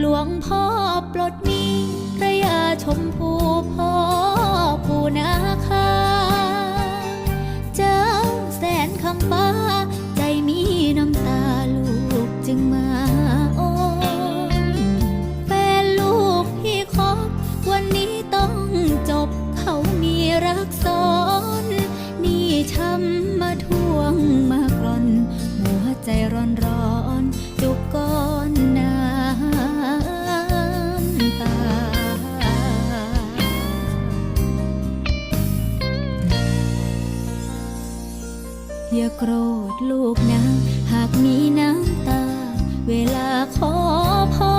หลวงพ่อปลดหนี้พระยาชมพูพ่อผู้นาคา เจ้าแสนคำฟ้า ใจมีน้ำตาลูกจึงมาโอนแฟนลูกที่คบวันนี้ต้องจบเขามีรักซ้อนนี่ช้ำมาทวงมากร่อน หัวใจร้อนร้อนจุ อย่าโกรธลูกนะ หากมีน้ำตา เวลาขอพร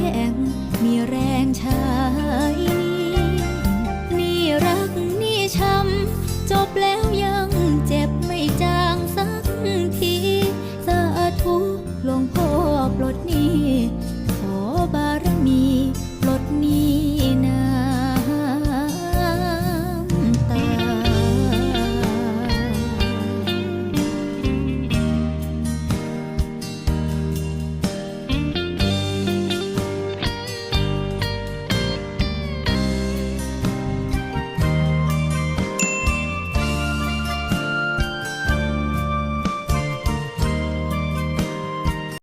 ข้มแข็ง มีแรงใช้นี่รักนี่ช้ำจบแล้ว